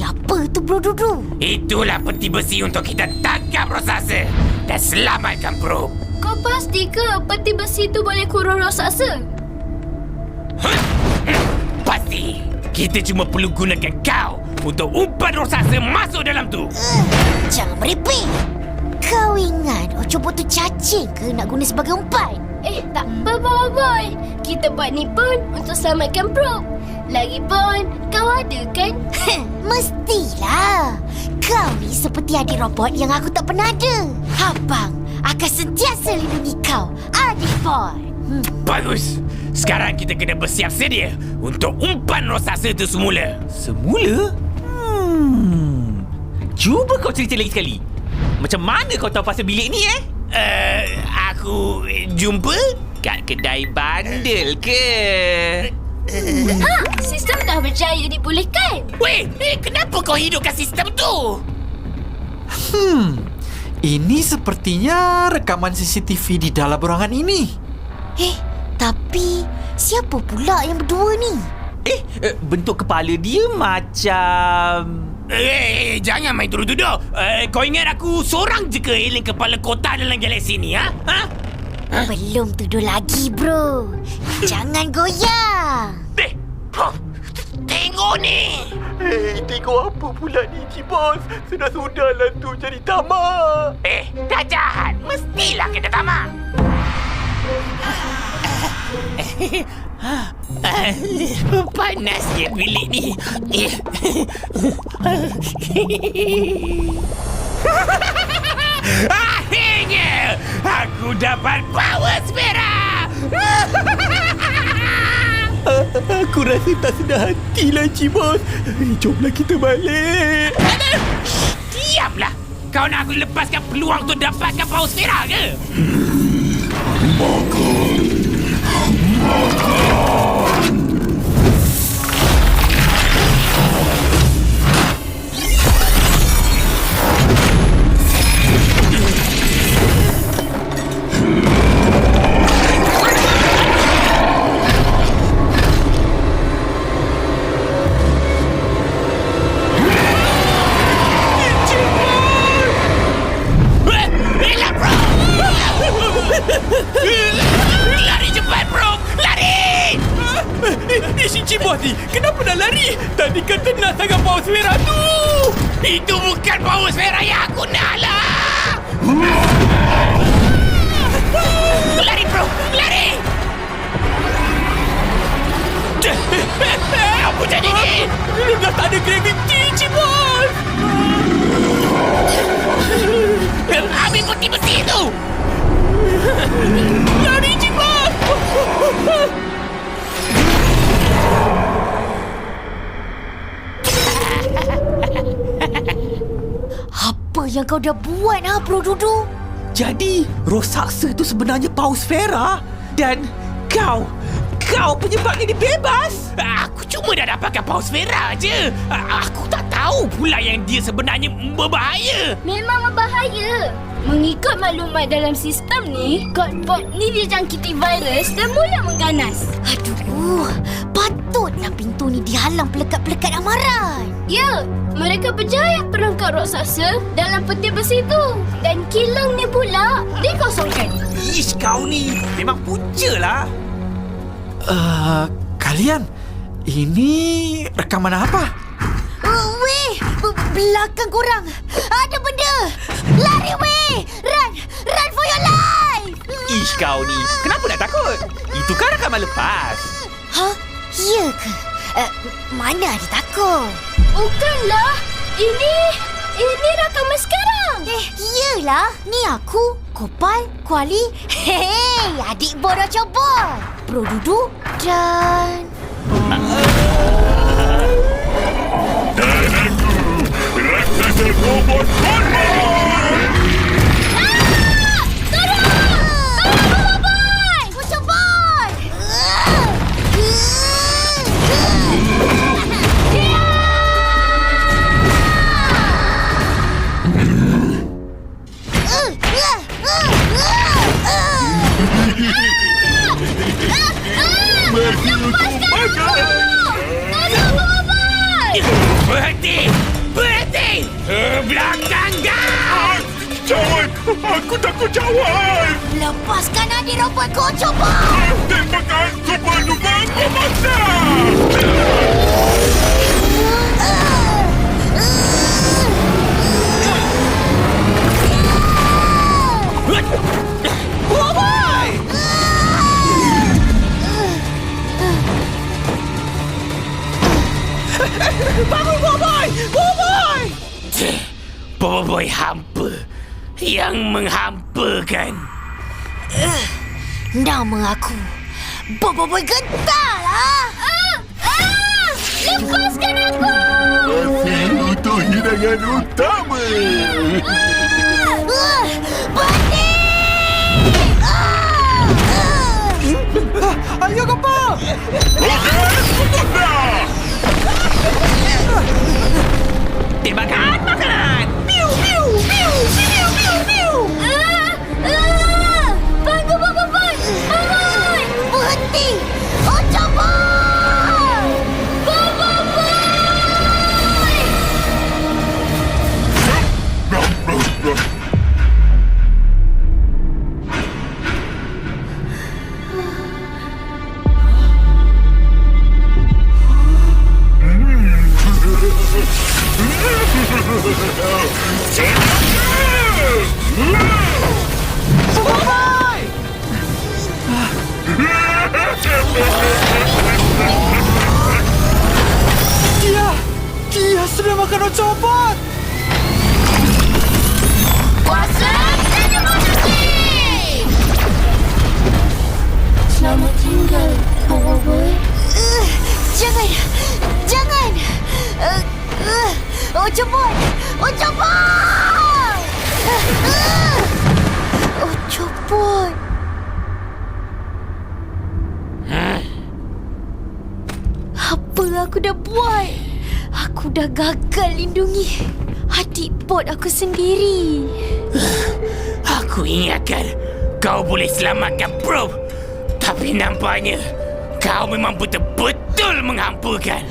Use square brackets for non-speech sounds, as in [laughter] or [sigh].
Siapa tu Bro Dudu? Itulah peti besi untuk kita tangkap raksasa dan selamatkan Pro. Kau pasti ke peti besi tu boleh kurung raksasa? Pasti. Kita cuma perlu gunakan kau untuk umpan raksasa masuk dalam tu. Uh, jangan merepek. Kau ingat Ocobot tu cacing ke nak guna sebagai umpan? Eh, tak apa, Boy Boy. Kita buat ni pun untuk selamatkan Pro. Lagipun, kau ada kan? [laughs] Mestilah. Kau ni seperti adik robot yang aku tak pernah ada. Abang akan sentiasa lindungi kau, adik boy. Hmm. Bagus. Sekarang kita kena bersiap sedia untuk umpan raksasa itu semula. Semula? Hmm. Cuba kau cerita lagi sekali. Macam mana kau tahu pasal bilik ni eh? Uh, aku jumpa Kat kedai bandel ke? ha, sistem dah berjaya dipulihkan. Weh, eh, kenapa kau hidupkan sistem tu? Hmm, ini sepertinya rekaman CCTV di dalam ruangan ini. Eh, tapi siapa pula yang berdua ni? Eh, eh, bentuk kepala dia macam... Eh, jangan main tuduh-tuduh. Eh, kau ingat aku seorang je ke alien kepala kotak dalam galaksi ni, ha? Ha? Belum tuduh lagi, bro. Jangan goyang. Eh, huh, tengok ni. Eh, tengok apa pula ni, Cibos? Sudah-sudahlah tu jadi tamak. Eh, dah jahat. Mestilah kena tamak. [laughs] [laughs] Panasnya bilik ni. [laughs] Akhirnya aku dapat power spera. [laughs] Aku rasa tak sedar hatilah, Cibos. Eh, jomlah kita balik. Diamlah. Kau nak aku lepaskan peluang untuk dapatkan power spera ke? Eh, Cibos ni, kenapa nak lari? Tadi kan tenang sangat power spera tu. Itu bukan power spera yang aku nak lah! Lari, yang kau dah buat, ha, Bro Dudu? Jadi, Rosaksa tu sebenarnya Paus Vera dan kau, kau penyebabnya dia bebas. Aku cuma dah dapatkan paus merah je. Aku tak tahu pula yang dia sebenarnya berbahaya. Memang berbahaya. Mengikut maklumat dalam sistem ni, Godbot ni dijangkiti virus dan mula mengganas. Aduh, patutlah pintu ni dihalang pelekat-pelekat amaran. Ya, mereka berjaya perangkap raksasa dalam peti besi tu. Dan kilang ni pula dikosongkan. Ish, kau ni memang punca lah. Uh, kalian, ini rekaman apa? Uh, weh, belakang korang. Ada benda. Lari, weh. Run, run for your life. Ish, kau ni. Kenapa nak takut? Itu kan rakaman lepas. Hah? Ya ke? Uh, mana ada takut? Bukanlah. Ini, ini rakaman sekarang. Eh, iyalah. Ni aku, Kopal, Kuali. Hei, adik bodoh coba. Bro Dudu dan... Dead Robot Run! Aku takut cawan! Lepaskan adik robotku, Ocopot! Tembakan super duper memaksa! Boboiboy! Bangun, Boboiboy! Boboiboy! Boboiboy hampa yang menghampakan. Nama aku Boboiboy Gentar lah! Ah! Ah! Lepaskan aku! Masih untuk hidangan utama! Uh, Berhenti! Ah! Ayo kapal! Tembakan makanan! Dia! Dia sudah makan ocopot! Kuasa demokrasi! Selamat tinggal, Bobo Boy. Uh! Jangan! Ocopot! Uh, uh. Ocopot! Apa aku dah buat? Aku dah gagal lindungi adik bot aku sendiri. [sighs] Aku ingatkan kau boleh selamatkan Prof. Tapi nampaknya kau memang betul-betul menghampakan.